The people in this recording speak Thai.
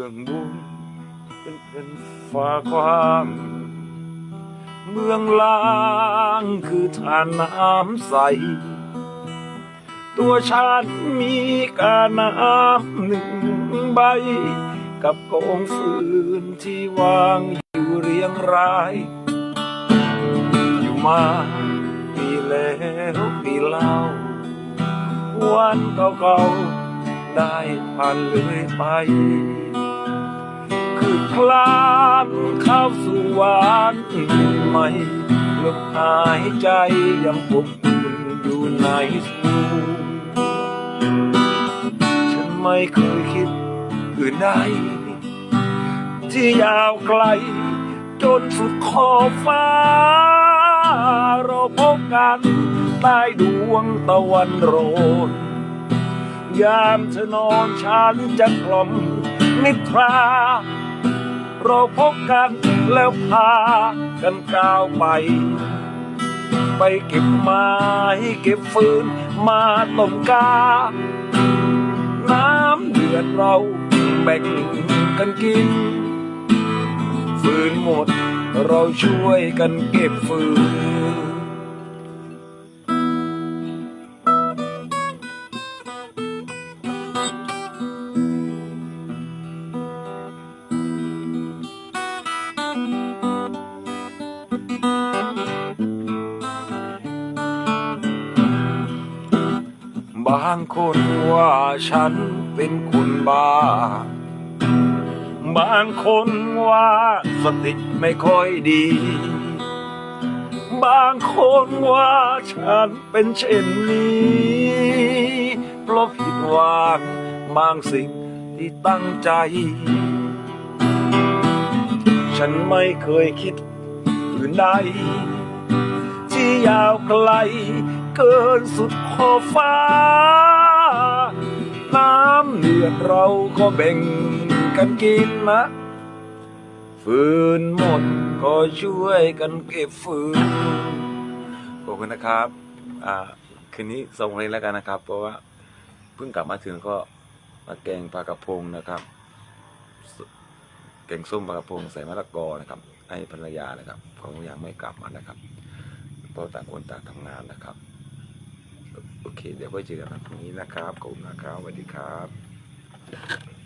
บื้องบนเป็นเป็นฟ้าความเบื้องล่างคือทานน้ำใส ตัวฉันมีกาน้ำหนึ่งใบ กับกองฟืนที่วางอยู่เรียงราย อยู่มาปีแล้วปีเล่า วันเก่าๆได้ผ่านเลยไป คลานเข้าสู่วันใหม่ลมหายใจยังอบอุ่นอยู่ในสูฉันไม่เคยคิดอื่นใดที่ยาวไกล จนสุดขอบฟ้า เราพบกันใต้ดวงตะวันโรนยามเธอนอนฉันจะกล่อมนิทรา เราพบกันแล้วพากันก้าวไป ไปเก็บไม้เก็บฟืนมาต้มกา น้ำเดือดเราแบ่งกันกิน ฟืนหมดเราช่วยกันเก็บฟืน บางคนว่าฉันเป็นคนบ้า บางคนว่าสติไม่ค่อยดี บางคนว่าฉันเป็นเช่นนี้ เพราะผิดหวังบางสิ่งที่ตั้งใจ ฉันไม่เคยคิดอื่นใดที่ยาวไกล เกินสุดขอบฟ้า น้ำเดือดเราก็แบ่งกันกินนะฟืนหมดก็ช่วยกันเก็บฟืนขอบคุณนะครับ อ่า คืนนี้ส่งเลยแล้วกันนะครับ เพราะว่าเพิ่งกลับมาถึงก็มาแกงปลากระพงนะครับ แกงส้มปลากระพงใส่มะละกอนะครับ ให้ภรรยานะครับเขายังไม่กลับมานะครับเพราะต่างคนต่างทำงานนะครับ โอเค เดี๋ยวไว้เจอกันพรุ่งนี้นะครับขอบคุณนะครับสวัสดีครับ